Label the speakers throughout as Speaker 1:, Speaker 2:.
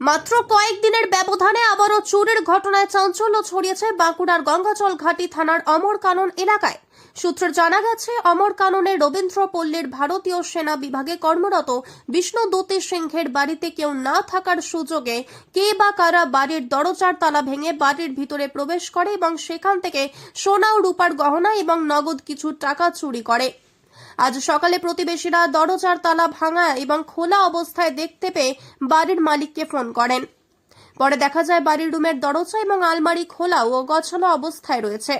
Speaker 1: মাত্র কয়েকদিনের ব্যবধানে আবারও চুরির ঘটনায় চাঞ্চল্য ছড়িয়েছে বাঁকুড়ার গঙ্গাচল ঘাটি থানার অমর কানন এলাকায়। সূত্রে জানা গেছে অমর কাননের রবীন্দ্র পল্লীর ভারতীয় সেনা বিভাগে কর্মরত বিষ্ণু দূতি সিংহের বাড়িতে কেউ না থাকার সুযোগে কে বা কারা বাড়ির দরজার তালা ভেঙে বাড়ির ভিতরে প্রবেশ করে এবং সেখান থেকে সোনা ও রূপার গহনা এবং নগদ কিছু টাকা চুরি করে। আজ সকালে প্রতিবেশীরা দরজার তালা ভাঙা এবং খোলা অবস্থায় দেখতে পেয়ে বাড়ির মালিককে ফোন করেন। পরে দেখা যায় বাড়ির রুমের দরজা এবং আলমারি খোলা ও গছালো অবস্থায় রয়েছে।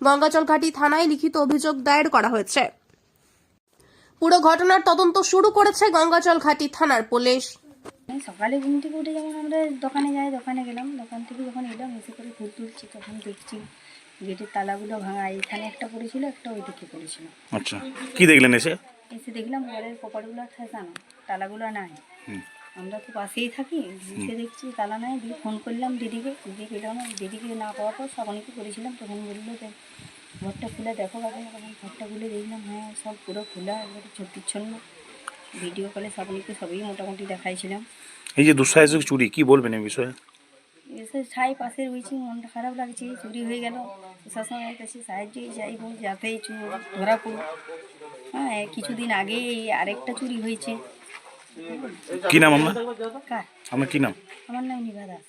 Speaker 1: গঙ্গাচলঘাটি থানায় লিখিত অভিযোগ দায়ের করা হয়েছে। পুরো ঘটনার তদন্ত শুরু করেছে গঙ্গাচলঘাটি থানার পুলিশ।
Speaker 2: সকালে ঘুম থেকে উঠে যখন আমরা দোকানে যাই, দোকানে গেলাম। দোকান থেকে যখন এলাম, এসে করে ফুল তুলছি তখন দেখছি গেটের তালাগুলো ভাঙা এখানে একটা পড়েছিল একটা ওই দিকে পড়েছিল।
Speaker 3: আচ্ছা কি দেখলেন এসে?
Speaker 2: এসে দেখলাম ঘরের কপাটগুলো ঠেকানো তালাগুলো নাই। আমরা তো পাশেই থাকি এসে দেখছি তালা নাই দিয়ে ফোন করলাম দিদিকে দিদি গেলাম দিদিকে না পাওয়ার পর সকলকে করেছিলাম তখন বলল যে ঘরটা খুলে দেখো কাকে তখন ঘরটা খুলে দেখলাম হ্যাঁ সব পুরো খোলা একবারে ছত্রিচ্ছন্ন ভিডিও কলে সকলকে সবই মোটামুটি দেখাইছিলাম।
Speaker 3: এই যে দুঃসাহসিক চুরি কি বলবেন এই বিষয়ে?
Speaker 2: এসে ছাই পাশে রয়েছে মনটা খারাপ লাগছে চুরি হয়ে গেল। প্রশাসনের কাছে সাহায্যই চাইব যাতে এই ধরা পড়ুক। হ্যাঁ কিছুদিন আগে এই আরেকটা চুরি হয়েছে।
Speaker 3: কি নাম আপনার কি নাম?
Speaker 2: আমার নাম নিভা দাস।